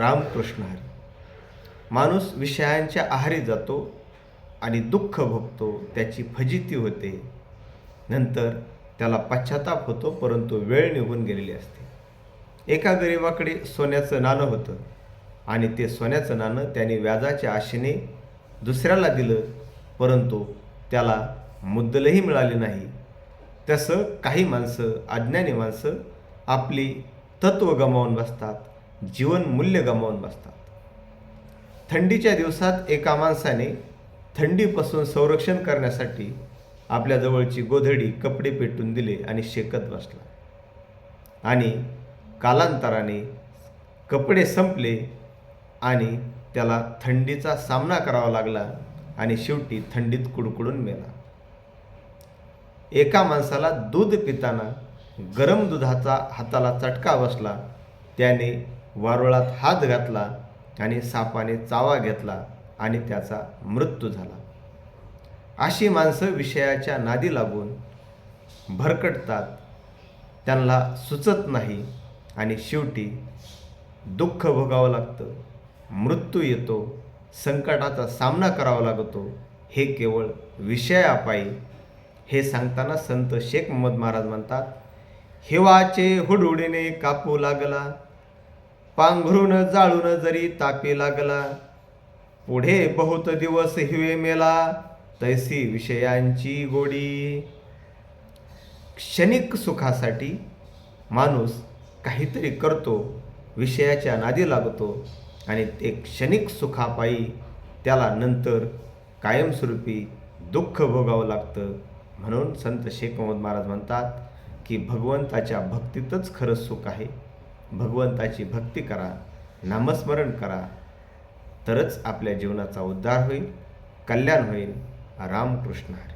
रामकृष्ण हरी माणूस विषयांच्या आहारी जातो आणि दुःख भोगतो त्याची फजिती होते. नंतर त्याला पश्चाताप होतो परंतु वेळ निघून गेलेली असते. एका गरीबाकडे सोन्याचं नाणं होतं आणि ते सोन्याचं नाणं त्याने व्याजाच्या आशेने दुसऱ्याला दिलं परंतु त्याला मुद्दलही मिळाले नाही. तसं काही माणसं अज्ञानी माणसं आपली तत्व गमावून बसतात. जीवन मूल्य गमावून बसतात. थंडीच्या दिवसात एका माणसाने थंडीपासून संरक्षण करण्यासाठी आपल्याजवळची गोधडी कपडे पेटून दिले आणि शेकत बसला. आणि कालांतराने कपडे संपले आणि त्याला थंडीचा सामना करावा लागला आणि शेवटी थंडीत कुडकुडून मेला. एका माणसाला दूध पिताना गरम दुधाचा हाताला चटका बसला. त्याने वारुळात हात घातला आणि सापाने चावा घेतला आणि त्याचा मृत्यू झाला. अशी माणसं विषयाच्या नादी लागून भरकटतात. त्यांना सुचत नाही आणि शेवटी दुःख भोगावं लागतं. मृत्यू येतो संकटाचा सामना करावा लागतो. हे केवळ विषयापायी हे सांगताना संत शेख मोहम्मद महाराज म्हणतात हिवाचे हुडहुडीने कापू लागला पांघरून जाळून जरी तापी लागला पुढे बहुत दिवस हिवे मेला तैसी विषयांची गोडी. क्षणिक सुखासाठी माणूस काहीतरी करतो विषयाच्या नादी लागतो आणि ते क्षणिक सुखापायी त्याला नंतर कायमस्वरूपी दुःख भोगावं लागतं. म्हणून संत शेख मोहम्मद महाराज म्हणतात की भगवंताच्या भक्तीतच खरंच सुख आहे. भगवंताची भक्ती करा नामस्मरण करा तरच आपल्या जीवनाचा उद्धार होईल कल्याण होईल. रामकृष्ण हरी.